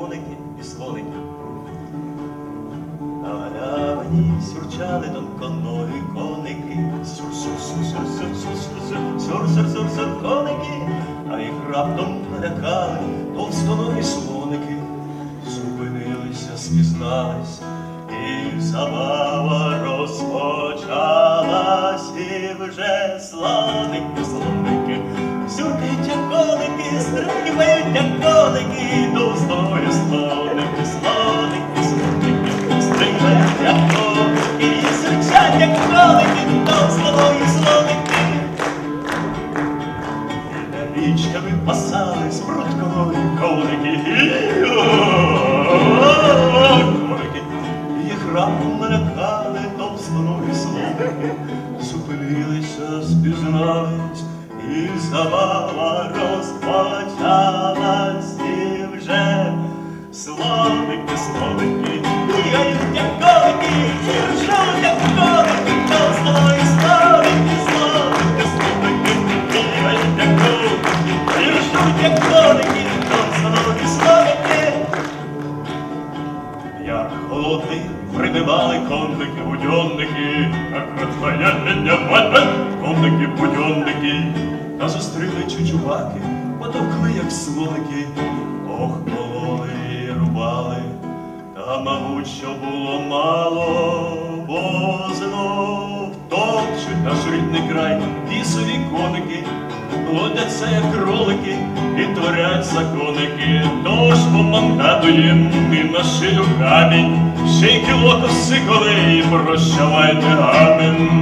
коники і слоники. На галявині сюрчали тонконогі коники, сюр-сюр-сюр-сюр-сюр-сюр-сюр-сюр-сюр коники, а їх раптом налякали товстоногі слоники. Зупинилися, спізнались, і забава розпочалась, і вже слоники, слоники, сюркають як коники, стрибають як коники, товстої річками пасались пруткові коники. Коники. Їх раптом налякали товстоногі слоники. Зупинилися, спізнались, і забава розпочалась, і вже слоники, слоники, прибивали конники, будьонники, так розпаяння батька, конники, будьонники, та зустріли чучуваки, потовкли, як слоники, ох, кололи і рубали, та, мабуть, що було мало, бо знов топчуть наш рідний край, лісові коники, плодяться, як кролики, і творять законики, тож помандатуєм і на шию камінь, Шийки лотоси, коли прощавайте, амінь.